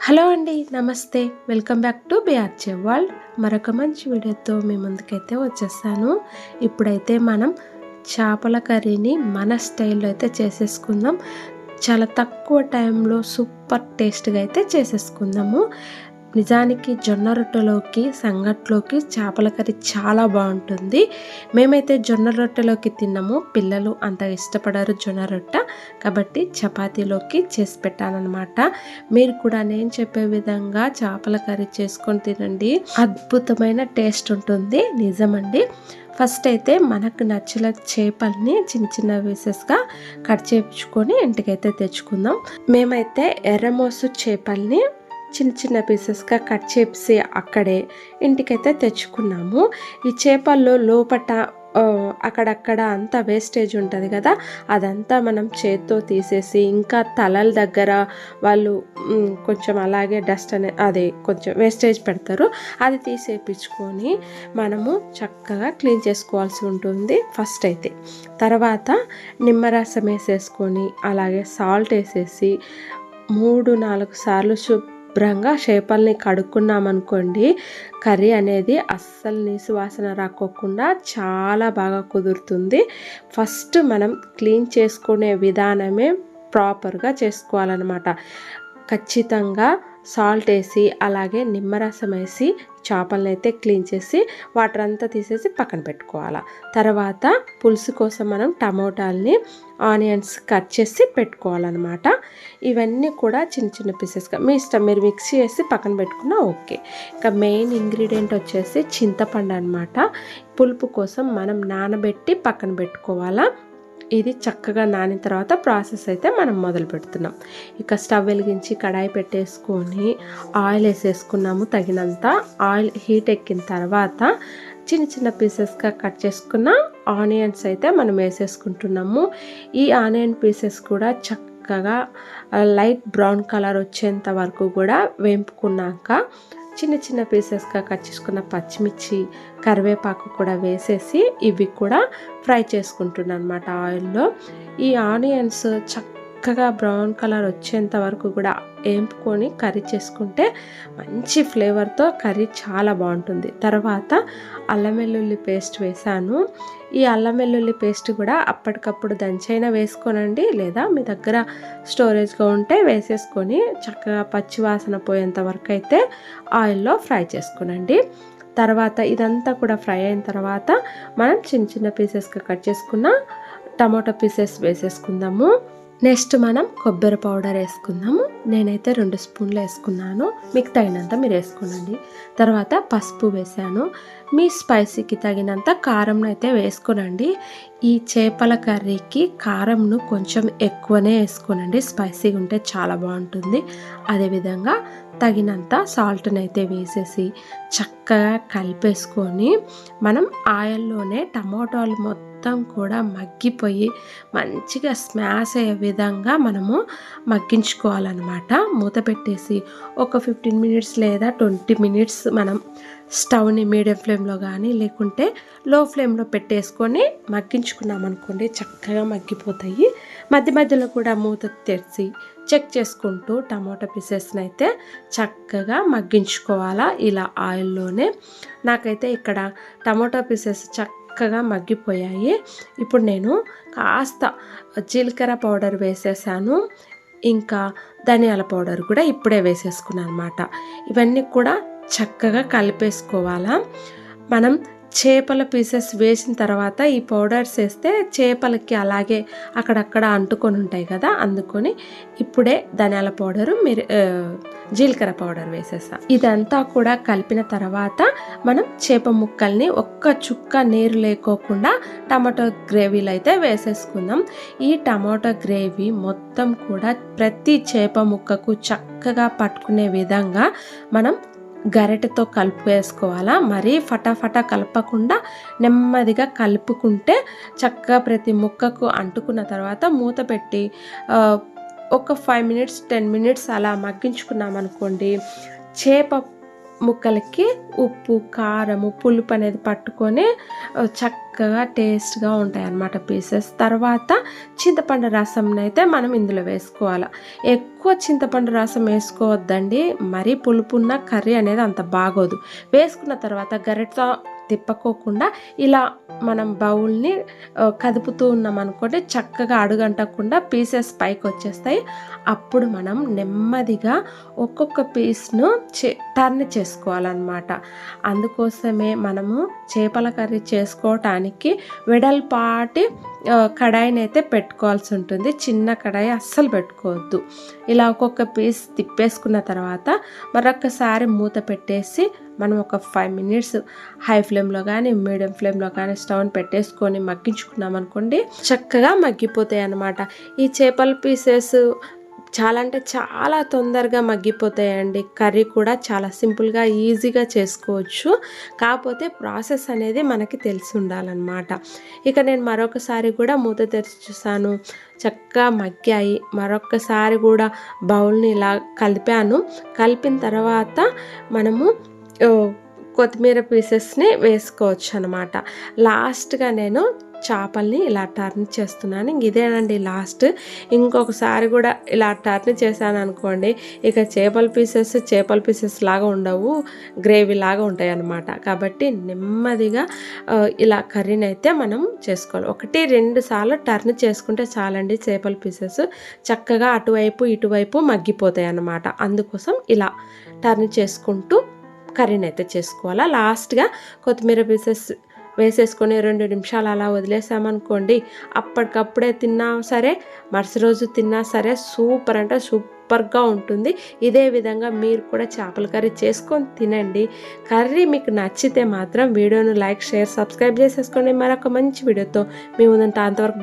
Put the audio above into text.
Hello అండి నమస్తే. Welcome back to బిఆర్చే వరల్డ్. మరొక మంచి వీడియోతో మీ ముందుకైతే వచ్చేస్తాను. ఇప్పుడైతే మనం చేపల కర్రీని మన స్టైల్లో అయితే చేసేసుకుందాం. చాలా తక్కువ టైంలో సూపర్ టేస్ట్గా అయితే చేసేసుకుందాము. నిజానికి జొన్న రొట్టెలోకి సంగట్లోకి చేపల కర్రీ చాలా బాగుంటుంది. మేమైతే జొన్న రొట్టెలోకి తిన్నాము. పిల్లలు అంత ఇష్టపడరు జొన్న రొట్టె. కాబట్టి చపాతీలోకి చేసి పెట్టానమాట మీరు కూడా నేను చెప్పే విధంగా చేపల కర్రీ చేసుకొని తినండి. అద్భుతమైన టేస్ట్ ఉంటుంది. నిజమండి. ఫస్ట్ అయితే మనకు నచ్చిన చేపల్ని చిన్న చిన్న పీసెస్గా కట్ చేయించుకొని ఇంటికైతే తెచ్చుకుందాం. మేమైతే ఎర్రమోసు చేపల్ని చిన్న చిన్న పీసెస్గా కట్ చేసి అక్కడే ఇంటికైతే తెచ్చుకున్నాము. ఈ చేపల్లో లోపట అక్కడక్కడ అంతా వేస్టేజ్ ఉంటుంది కదా అదంతా మనం చేత్తో తీసేసి ఇంకా తలల దగ్గర వాళ్ళు కొంచెం అలాగే డస్ట్ అనే అదే కొంచెం వేస్టేజ్ పెడతారు. అది తీసేపించుకొని మనము చక్కగా క్లీన్ చేసుకోవాల్సి ఉంటుంది ఫస్ట్ అయితే. తర్వాత నిమ్మరసం వేసేసుకొని అలాగే సాల్ట్ వేసేసి మూడు నాలుగు సార్లు శుభ్రంగా చేపల్ని కడుక్కున్నామనుకోండి కర్రీ అనేది అస్సలు నీసు వాసన రాకోకుండా చాలా బాగా కుదురుతుంది. ఫస్ట్ మనం క్లీన్ చేసుకునే విధానమే ప్రాపర్గా చేసుకోవాలన్నమాట. ఖచ్చితంగా సాల్ట్ వేసి అలాగే నిమ్మరసం వేసి చేపలను అయితే క్లీన్ చేసి వాటర్ అంతా తీసేసి పక్కన పెట్టుకోవాలి. తర్వాత పులుసు కోసం మనం టమోటాలని ఆనియన్స్ కట్ చేసి పెట్టుకోవాలన్నమాట. ఇవన్నీ కూడా చిన్న చిన్న పీసెస్గా మీ ఇష్టం మీరు మిక్స్ చేసి పక్కన పెట్టుకున్నా ఓకే. ఇంకా మెయిన్ ఇంగ్రీడియంట్ వచ్చేసి చింతపండు అనమాట పులుపు కోసం మనం నానబెట్టి పక్కన పెట్టుకోవాలా. ఇది చక్కగా నానిన తర్వాత ప్రాసెస్ అయితే మనం మొదలు పెడుతున్నాం. ఇక స్టవ్ వెలిగించి కడాయి పెట్టేసుకొని ఆయిల్ వేసేసుకున్నాము. తగినంత ఆయిల్ హీట్ ఎక్కిన తర్వాత చిన్న చిన్న పీసెస్గా కట్ చేసుకున్న ఆనియన్స్ అయితే మనం వేసేసుకుంటున్నాము. ఈ ఆనియన్ పీసెస్ కూడా చక్కగా లైట్ బ్రౌన్ కలర్ వచ్చేంత వరకు కూడా వేంపుకున్నాక చిన్న చిన్న పీసెస్గా కట్ చేసుకున్న పచ్చిమిర్చి కరివేపాకు కూడా వేసేసి ఇవి కూడా ఫ్రై చేసుకుంటున్నాను అనమాట ఆయిల్లో. ఈ ఆనియన్స్ చక్క చక్కగా బ్రౌన్ కలర్ వచ్చేంత వరకు కూడా వేంపుకొని కర్రీ చేసుకుంటే మంచి ఫ్లేవర్తో కర్రీ చాలా బాగుంటుంది. తర్వాత అల్లం వెల్లుల్లి పేస్ట్ వేసాను. ఈ అల్లం వెల్లుల్లి పేస్ట్ కూడా అప్పటికప్పుడు దంచైనా వేసుకోనండి లేదా మీ దగ్గర స్టోరేజ్గా ఉంటే వేసేసుకొని చక్కగా పచ్చివాసన పోయేంత వరకు అయితే ఆయిల్లో ఫ్రై చేసుకునండి. తర్వాత ఇదంతా కూడా ఫ్రై అయిన తర్వాత మనం చిన్న చిన్న పీసెస్గా కట్ చేసుకున్న టమాటో పీసెస్ వేసేసుకుందాము. నెక్స్ట్ మనం కొబ్బరి పౌడర్ వేసుకుందాము. నేనైతే రెండు స్పూన్లు వేసుకున్నాను. మీకు తగినంత మీరు వేసుకోనండి. తర్వాత పసుపు వేసాను. మీ స్పైసీకి తగినంత కారం అయితే వేసుకోనండి. ఈ చేపల కర్రీకి కారంను కొంచెం ఎక్కువనే వేసుకోనండి. స్పైసీగా ఉంటే చాలా బాగుంటుంది. అదేవిధంగా తగినంత సాల్ట్ని అయితే వేసేసి చక్కగా కలిపేసుకొని మనం ఆయిల్లోనే టమాటాలు మొత్తం మొత్తం కూడా మగ్గిపోయి మంచిగా స్మాష్ అయ్యే విధంగా మనము మగ్గించుకోవాలన్నమాట. మూత పెట్టేసి ఒక ఫిఫ్టీన్ మినిట్స్ లేదా ట్వంటీ మినిట్స్ మనం స్టవ్ని మీడియం ఫ్లేమ్లో కానీ లేకుంటే లో ఫ్లేమ్లో పెట్టేసుకొని మగ్గించుకున్నాం అనుకోండి చక్కగా మగ్గిపోతాయి. మధ్య మధ్యలో కూడా మూత తెరిచి చెక్ చేసుకుంటూ టమాటా పీసెస్ని అయితే చక్కగా మగ్గించుకోవాలా? ఇలా ఆయిల్లోనే. నాకైతే ఇక్కడ టమాటా పీసెస్ చక్క చక్కగా మగ్గిపోయాయి. ఇప్పుడు నేను కాస్త జీలకర్ర పౌడర్ వేసేసాను. ఇంకా ధనియాల పౌడర్ కూడా ఇప్పుడే వేసేసుకున్నాను అనమాట ఇవన్నీ కూడా చక్కగా కలిపేసుకోవాలా. మనం చేపల పీసెస్ వేసిన తర్వాత ఈ పౌడర్స్ వేస్తే చేపలకి అలాగే అక్కడక్కడ అంటుకొని ఉంటాయి కదా అందుకొని ఇప్పుడే ధనియాల పౌడరు మీరు జీలకర్ర పౌడర్ వేసేస్తాం. ఇదంతా కూడా కలిపిన తర్వాత మనం చేప ముక్కల్ని ఒక్క చుక్క నీరు లేకోకుండా టమాటో గ్రేవీలో అయితే వేసేసుకుందాం. ఈ టమాటో గ్రేవీ మొత్తం కూడా ప్రతి చేప ముక్కకు చక్కగా పట్టుకునే విధంగా మనం గరిటెతో కలుపు వేసుకోవాలా మరీ ఫటాఫటా కలపకుండా నెమ్మదిగా కలుపుకుంటే చక్కగా ప్రతి ముక్కకు అంటుకున్న తర్వాత మూత పెట్టి ఒక ఫైవ్ మినిట్స్ టెన్ మినిట్స్ అలా మగ్గించుకున్నాం అనుకోండి చేప ముక్కలకి ఉప్పు కారము పులుపు అనేది పట్టుకొని చక్క చక్కగా టేస్ట్గా ఉంటాయి అన్నమాట పీసెస్. తర్వాత చింతపండు రసం అయితే మనం ఇందులో వేసుకోవాలి. ఎక్కువ చింతపండు రసం వేసుకోవద్దండి. మరీ పులుపున్న కర్రీ అనేది అంత బాగోదు. వేసుకున్న తర్వాత గరిటతో తిప్పకోకుండా ఇలా మనం బౌల్ని కదుపుతూ ఉన్నాం అనుకోండి చక్కగా అడుగంటకుండా పీసెస్ పైకి వచ్చేస్తాయి అప్పుడు మనం నెమ్మదిగా ఒక్కొక్క పీస్ను చే టర్న్ చేసుకోవాలన్నమాట. అందుకోసమే మనము చేపల కర్రీ చేసుకోవటానికి వెడల్పాటి కడాయిని అయితే పెట్టుకోవాల్సి ఉంటుంది. చిన్న కడాయి అస్సలు పెట్టుకోవద్దు. ఇలా ఒక్కొక్క పీస్ తిప్పేసుకున్న తర్వాత మరొకసారి మూత పెట్టేసి మనం ఒక ఫైవ్ మినిట్స్ హై ఫ్లేమ్లో కానీ మీడియం ఫ్లేమ్లో కానీ స్టవ్ని పెట్టేసుకొని మగ్గించుకున్నాం అనుకోండి చక్కగా మగ్గిపోతాయి అన్నమాట ఈ చేపల పీసెస్ చాలా అంటే చాలా తొందరగా మగ్గిపోతాయండి. కర్రీ కూడా చాలా సింపుల్గా ఈజీగా చేసుకోవచ్చు. కాకపోతే ప్రాసెస్ అనేది మనకి తెలిసి ఉండాలన్నమాట. ఇక నేను మరొకసారి కూడా మూత తెరిచి చూసాను చక్కగా మగ్గాయి. మరొకసారి కూడా బౌల్ని ఇలా కలిపాను. కలిపిన తర్వాత మనము కొత్తిమీర పీసెస్ని వేసుకోవచ్చు అనమాట లాస్ట్గా నేను చేపల్ని ఇలా టర్న్ చేస్తున్నాను. ఇంక ఇదేనండి లాస్ట్. ఇంకొకసారి కూడా ఇలా టర్న్ చేశాను అనుకోండి ఇక చేపల పీసెస్ చేపల పీసెస్ లాగా ఉండవు. గ్రేవీ లాగా ఉంటాయి అన్నమాట కాబట్టి నెమ్మదిగా ఇలా కర్రీని అయితే మనం చేసుకోవాలి. ఒకటి రెండు సార్లు టర్న్ చేసుకుంటే చాలండి చేపల పీసెస్. చక్కగా అటువైపు ఇటువైపు మగ్గిపోతాయి అన్నమాట అందుకోసం ఇలా టర్న్ చేసుకుంటూ కర్రీని అయితే చేసుకోవాలా. లాస్ట్గా కొత్తిమీర పీసెస్ వేసేసుకొని రెండు నిమిషాలు అలా వదిలేసామనుకోండి అప్పటికప్పుడే తిన్నా సరే మరుసటి రోజు తిన్నా సరే సూపర్ అంటే సూపర్గా ఉంటుంది. ఇదే విధంగా మీరు కూడా చేపల కర్రీ చేసుకొని తినండి. కర్రీ మీకు నచ్చితే మాత్రం వీడియోను లైక్ షేర్ సబ్స్క్రైబ్ చేసేసుకోండి. మరొక మంచి వీడియోతో మీ ముందంటే. అంతవరకు.